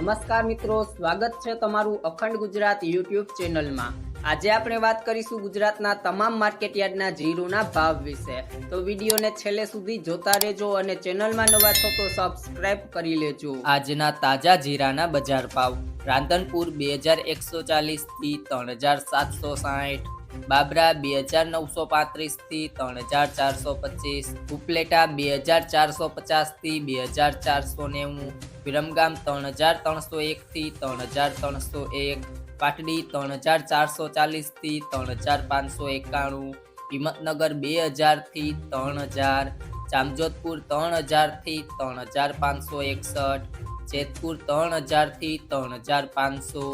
નમસ્કાર મિત્રો, સ્વાગત છે તમારું અખંડ ગુજરાત યુટ્યુબ ચેનલમાં. આજે આપણે વાત કરીશું ગુજરાતના તમામ માર્કેટયાર્ડના જીરુના ભાવ વિશે. તો વિડીયોને છેલ્લે સુધી જોતા રહેજો અને ચેનલમાં નવા છો તો સબસ્ક્રાઇબ કરી લેજો. આજના તાજા જીરાના બજાર ભાવ. રાંધનપુર બે હજાર એકસો ચાલીસથી ત્રણ હજાર સાતસો સાઠ બાબરા બે હજાર નવસો પાંત્રીસથી ત્રણ હજાર ચારસો પચીસ. ઉપલેટા બે હજાર ચારસો પચાસથી બે હજાર ચારસો નેવું. વિરમગામ ત્રણ હજાર ત્રણસો એકથી ત્રણ હજાર ત્રણસો એક પાટડી ત્રણ હજાર ચારસો ચાલીસથી ત્રણ હજાર પાંચસો એકાણું હિંમતનગર બે હજારથી ત્રણ હજાર જામજોધપુર ત્રણ હજારથી ત્રણ હજાર પાંચસો એકસઠ જેતપુર ત્રણ હજારથી ત્રણ હજાર પાંચસો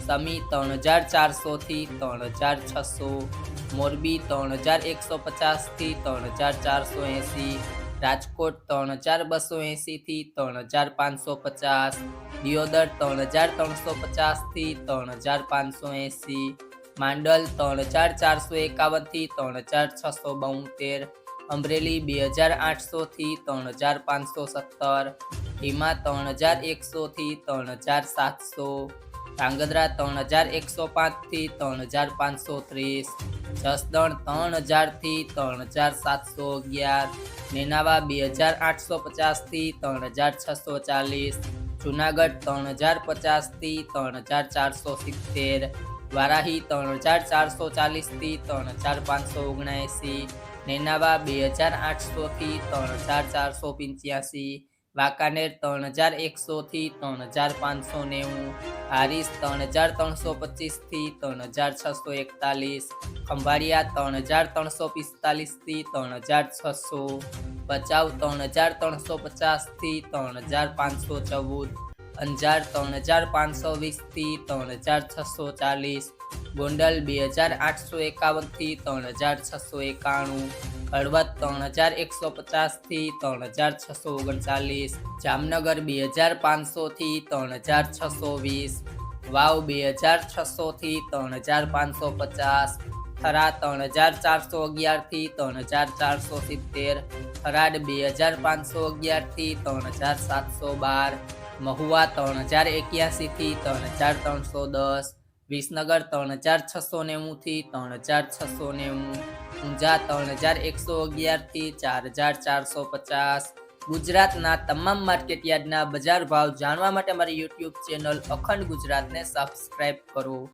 સમી ત્રણ હજાર ચારસોથી ત્રણ હજાર છસો મોરબી ત્રણ હજાર એકસો પચાસથી ત્રણ હજાર ચારસો એંસી રાજકોટ ત્રણ હજાર બસો એંસીથી ત્રણ હજાર પાંચસો પચાસ દિયોદર ત્રણ હજાર ત્રણસો પચાસથી ત્રણ હજાર પાંચસો એંસી માંડલ ત્રણ હજાર ચારસો એકાવનથી ત્રણ હજાર છસો બોતેર અમરેલી બે હજાર આઠસોથી ત્રણ હજાર પાંચસો સત્તર હિમા ત્રણ હજાર એકસોથી ત્રણ હજાર સાતસો ધ્રાંગધ્રા ત્રણ હજાર એકસો પાંચથી ત્રણ હજાર પાંચસો ત્રીસ જસદણ ત્રણ હજારથી ત્રણ હજાર સાતસો અગિયાર, નેનાવા બે હજાર આઠસો પચાસથી ત્રણ હજાર છસો ચાલીસ, જુનાગઢ ત્રણ હજાર પચાસથી ત્રણ હજાર ચારસો સિત્તેર, વારાહી ત્રણ હજાર ચારસો ચાલીસથી ત્રણ હજાર પાંચસો ઓગણએંસી, નેનાવા બે હજાર આઠસોથી ત્રણ હજાર ચારસો પંચ્યાસી વાંકાનેર ત્રણ હજાર એકસોથી ત્રણ હજાર પાંચસો નેવું હારીસ ત્રણ હજાર ત્રણસો પચીસથી ત્રણ હજાર છસો એકતાલીસ ખંભાળિયા ત્રણ હજાર ત્રણસો પિસ્તાલીસથી ત્રણ હજાર છસો ભચાઉ ત્રણ હજાર ત્રણસો પચાસથી ત્રણ હજાર પાંચસો ચૌદ અંજાર ત્રણ હજાર પાંચસો વીસથી ત્રણ હજાર છસો ચાલીસ ગોંડલ બે હજાર આઠસો એકાવનથી ત્રણ હજાર છસો એકાણું હળવદ ત્રણ હજાર એકસો પચાસથી ત્રણ હજાર છસો ઓગણચાલીસ, જામનગર બે હજાર પાંચસોથી ત્રણ હજાર છસો વીસ, વાવ બે હજાર છસોથી ત્રણ હજાર પાંચસો પચાસ, થરા ત્રણ હજાર ચારસો અગિયારથી ત્રણ હજાર ચારસો સિત્તેર થરાદ બે હજાર પાંચસો અગિયારથી ત્રણ હજાર સાતસો બાર, મહુવા ત્રણ હજાર એક્યાસીથી ત્રણ હજાર ત્રણસો દસ વિસનગર ત્રણ હજાર છસો નેવુંથી ત્રણ હજાર છસો નેવું, ઊંઝા ત્રણ હજાર એકસો અગિયારથી ચાર હજાર ચારસો પચાસ. ગુજરાતના તમામ માર્કેટયાર્ડના બજાર ભાવ જાણવા માટે મારી યુટ્યુબ ચેનલ અખંડ ગુજરાતને સબસ્ક્રાઇબ કરો.